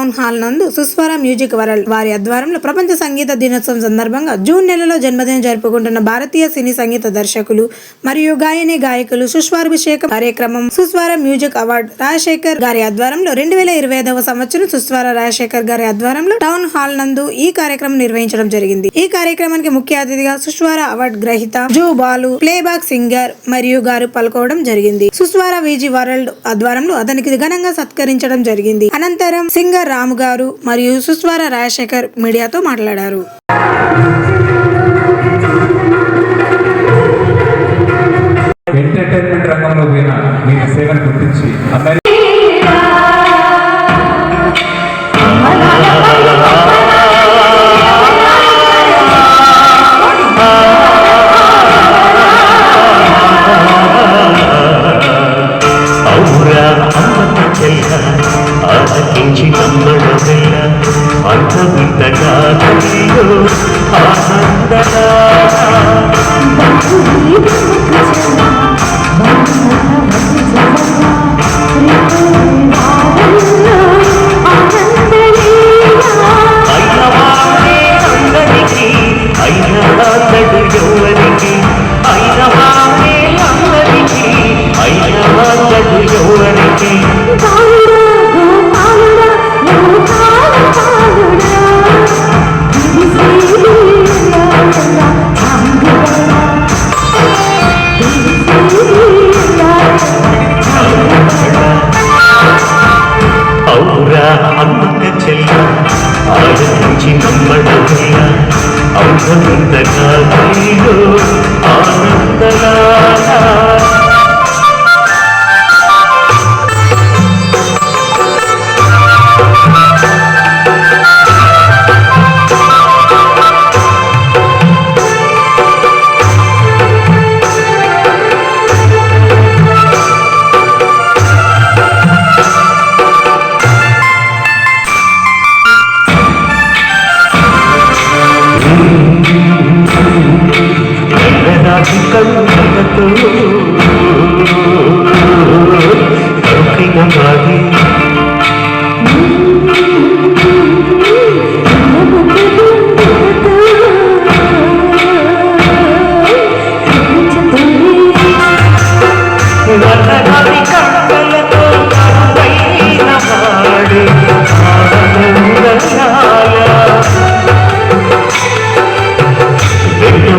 Town hall నందు సుస్వర music world వారి ఆధ్వర్యంలో ప్రపంచ సంగీత దినోత్సవం సందర్భంగా జూన్ నెలలో జన్మదినం జరుపుకుంటున్న భారతీయ సినీ సంగీత దర్శకులు మరియు గాయని గాయకులు సుస్వరాభిషేకం కార్యక్రమం సుస్వర మ్యూజిక్ అవార్డ్ రాజశేఖర్ గారి ఆధ్వర్యంలో రెండు వేల ఇరవై ఐదవ సంవత్సరం సుస్వర రాజశేఖర్ గారి ఆధ్వర్యంలో టౌన్ హాల్ నందు ఈ కార్యక్రమం నిర్వహించడం జరిగింది. ఈ కార్యక్రమానికి ముఖ్య అతిథిగా సుస్వర అవార్డ్ గ్రహీత జూ బాలు ప్లేబ్యాక్ సింగర్ మరియు గారు పలుకోవడం జరిగింది. సుస్వర విజి వరల్డ్ ఆధ్వర్యంలో అతనికి ఘనంగా సత్కరించడం జరిగింది. అనంతరం సింగర్ రాము గారు మరియు సుస్వార రాజశేఖర్ మీడియాతో మాట్లాడారు. ఎంటర్టైన్మెంట్ రంగంలో పోయిన మీ సేవను గుర్తించి అందరి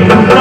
వెన్నెముక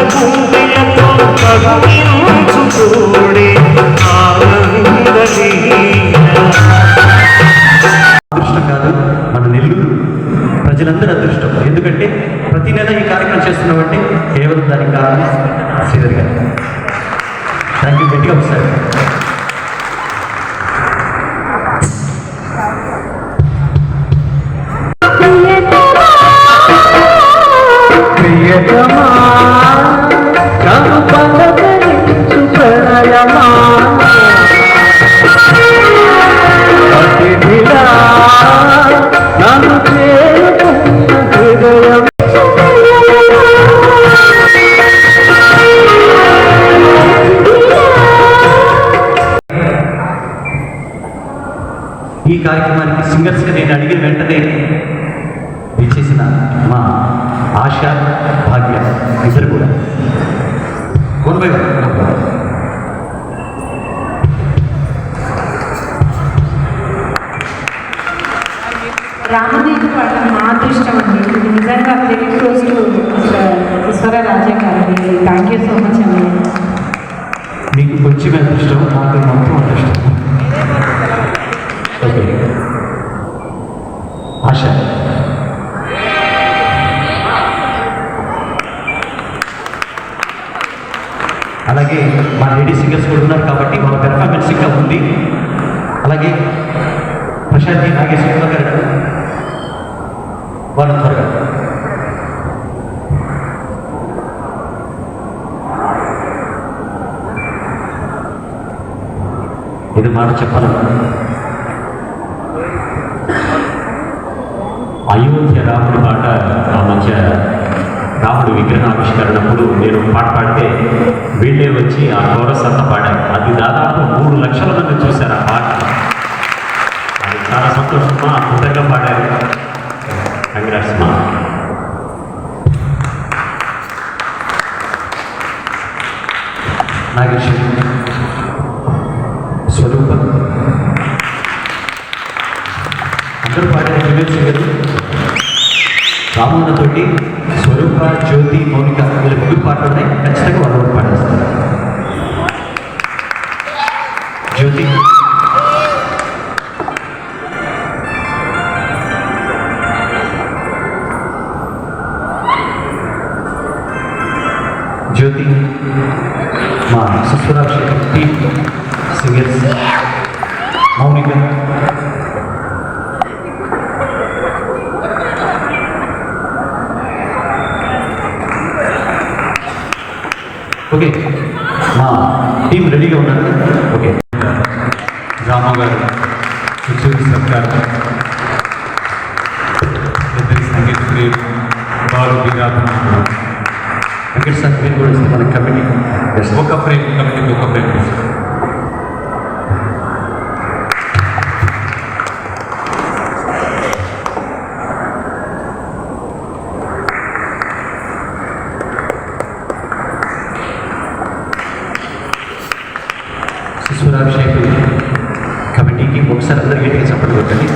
కార్యక్రమానికి సింగర్స్గా నేను అడిగిన వెంటనే విచ్చేసిన మా ఆశ భాగ్య ఇద్దరు కూడా. కొనబై రామదీపు పాడడం మా అదృష్టం అండి. నిజంగా very close to Eshwara Raja గారికి థ్యాంక్ యూ సో మచ్ అండి. మీకు కొంచెం అదృష్టం నాకు అలాగే మా లేడీ సింగర్స్ కూడా ఉన్నారు కాబట్టి వాళ్ళ పెర్ఫార్మెన్స్ ఇంకా ఉంది. అలాగే ప్రశాంతి నాగేశ్వర గారు వాళ్ళు త్వరగా ఇది మాట చెప్పాలి? అయోధ్య రాముడి పాట ఆ మధ్య రాముడు విగ్రహ ఆవిష్కరణప్పుడు నేను పాట పాడితే వీళ్ళే వచ్చి ఆ కోరస్ అంతా పాడారు. అది దాదాపు మూడు లక్షల మంది చూశారు ఆ పాట. అది చాలా సంతోషమా అద్భుతంగా పాడారు. కంగ్రాట్స్ మా నాగేశ్వరి. స్వరూప. అందరూ పాడిన ఫిలిమ్స్ కదా రామన్నతోటి స్వరూప జ్యోతి మౌనిక వీళ్ళ ముగ్గురు పాటలు ఉన్నాయి ఖచ్చితంగా వాళ్ళు కూడా పాడేస్తారు. జ్యోతి. జ్యోతి. మా Suswarabhishekam team singers Mounika. Okay మా టీం రెడీగా ఉన్నారు ఓకే రాము గారు సుచూరి సర్కార్ ఇద్దరి సంగీత ప్రియులు వారు విరాధన వెంకట సార్ మీరు కూడా మన కమిటీ ఒక ఫ్రేమ్ కమిటీకి ఒక ఫ్రేమ్ శిశురాభిషేకం కమిటీకి ఒకసారి అందరి గట్టిగా చెప్పండి కొట్టండి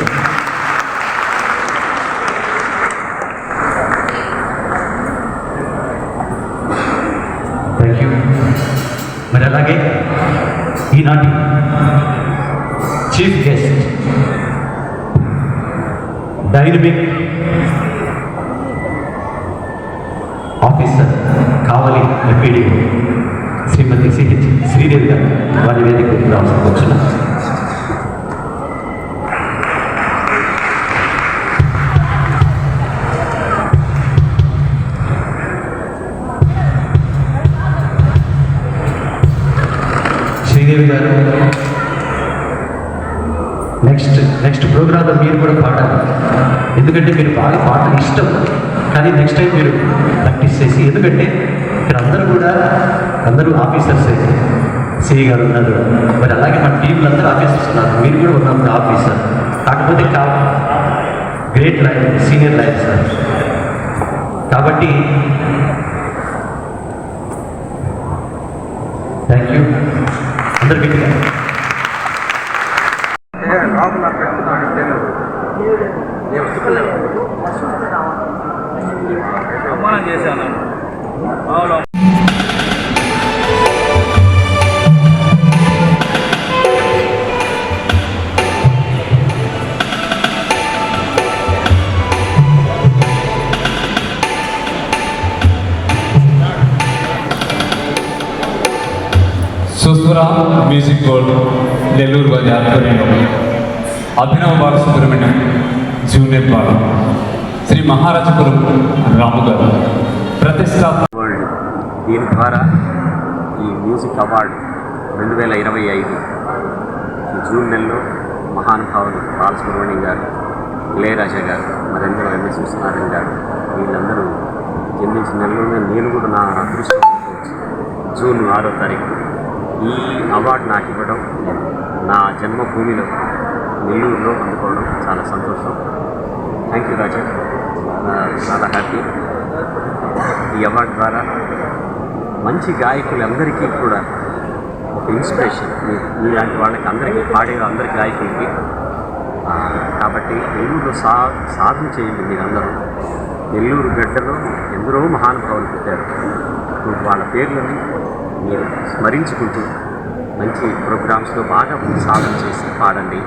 థ్యాంక్ యూ మరి అలాగే ఈనాటి chief guest dynamic officer next program ప్రోగ్రాంలో మీరు కూడా పాడాలి. ఎందుకంటే మీరు బాగా పాటలు ఇష్టం. కానీ నెక్స్ట్ టైం మీరు ప్రాక్టీస్ చేసి ఎందుకంటే ఇక్కడ అందరూ కూడా అందరూ ఆఫీసర్స్ సిఈ గారు ఉన్నారు. మరి అలాగే మన టీంలో అందరూ ఆఫీసర్స్ ఉన్నారు. మీరు కూడా ఉన్నప్పుడు ఆఫీసర్ కాకపోతే కా great line senior line sir కాబట్టి థ్యాంక్ యూ అందరికీ గోల్డ్ నెల్లూరు వారి ఆధ్వర్యంలో అభినవ బాలసుబ్రహ్మణ్యం జూనియర్ బాల శ్రీ మహారాజపురం రాము గారు ప్రతిష్టాపన దీని ద్వారా ఈ మ్యూజిక్ అవార్డు రెండు వేల ఇరవై ఐదు జూన్ నెలలో మహానుభావులు బాలసుబ్రహ్మణ్యం గారు ఇళయరాజా గారు మరెందరో ఎంఎస్ విశ్వనాథన్ గారు వీళ్ళందరూ జన్మించిన నెలలోనే నేను కూడా నా అదృష్టం జూన్ ఆరో తారీఖు ఈ అవార్డు నాకు ఇవ్వడం నా జన్మభూమిలో నెల్లూరులో అందుకోవడం చాలా సంతోషం. థ్యాంక్ యూ రాజా చాలా- హ్యాపీ ఈ అవార్డు ద్వారా మంచి గాయకులందరికీ కూడా ఒక ఇన్స్పిరేషన్ మీ మీలాంటి వాళ్ళకి అందరికీ పాడే అందరి గాయకులకి. Uh, కాబట్టి నెల్లూరులో సా సాధన చేయండి మీరందరూ. నెల్లూరు గడ్డలో ఎందరో మహానుభావులు పుట్టారు. వాళ్ళ పేర్లని మీరు స్మరించుకుంటూ మంచి ప్రోగ్రామ్స్లో బాగా సాధన చేసి పాడండి.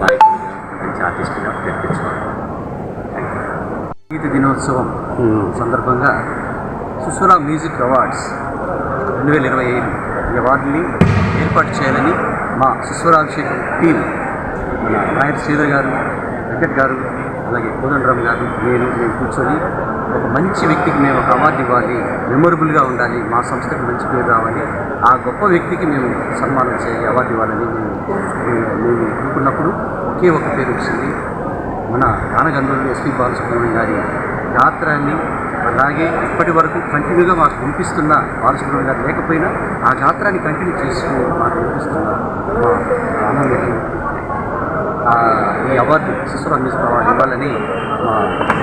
గాయకులుగా మంచి థ్యాంక్ యూ సంగీత దినోత్సవం సందర్భంగా సుస్వర మ్యూజిక్ అవార్డ్స్ రెండు వేల ఇరవై ఐదు ఈ అవార్డుని ఏర్పాటు చేయాలని మా సుస్వరాభిషేకం టీం మన నాయర్ శ్రీధర్ గారు వెంకట్ గారు అలాగే కోదండరామ్ గారు నేను మేము కూర్చొని ఒక మంచి వ్యక్తికి మేము ఒక అవార్డు ఇవ్వాలి మెమొరబుల్గా ఉండాలి మా సంస్థకి మంచి పేరు రావాలి. ఆ గొప్ప వ్యక్తికి మేము సన్మానం చేయాలి అవార్డు ఇవ్వాలని మేము మేము అనుకున్నప్పుడు ఒకే ఒక పేరు వచ్చింది. మన గానగంధర్వులు ఎస్పి బాలసుబ్రహ్మణ్యం గారి గాత్రాన్ని అలాగే ఇప్పటి వరకు కంటిన్యూగా మాకు వినిపిస్తున్న బాలసుబ్రహ్మణ్యం గారు లేకపోయినా ఆ గాత్రాన్ని కంటిన్యూ చేస్తూ మాకు వినిపిస్తున్న ఆనందం. ఈ అవార్డు సుస్వర మ్యూజిక్ అవార్డు ఇవ్వాలని మా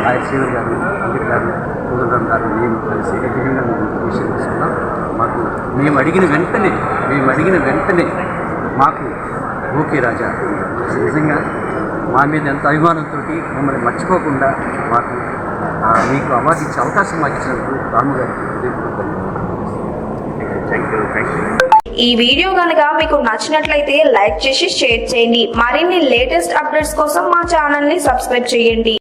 ఆయన శ్రీవర్ గారు అంకిత్ గారు కోదండరామ్ గారు మేము కలిసి ఎగ్జిక్యూటివ్గా మేము తీసుకున్నాం మాకు మేము అడిగిన వెంటనే మేము అడిగిన వెంటనే మాకు ఓకే రాజా. నిజంగా మా మీద ఎంత అభిమానంతో మమ్మల్ని మర్చిపోకుండా మాకు మీకు అవార్డు ఇచ్చే అవకాశం మాకు ఇచ్చినందుకు రాము గారికి ఈ వీడియో కనుక మీకు నచ్చినట్లయితే లైక్ చేసి షేర్ చేయండి. మరిన్ని లేటెస్ట్ అప్డేట్స్ కోసం మా ఛానల్ని సబ్స్క్రైబ్ చేయండి.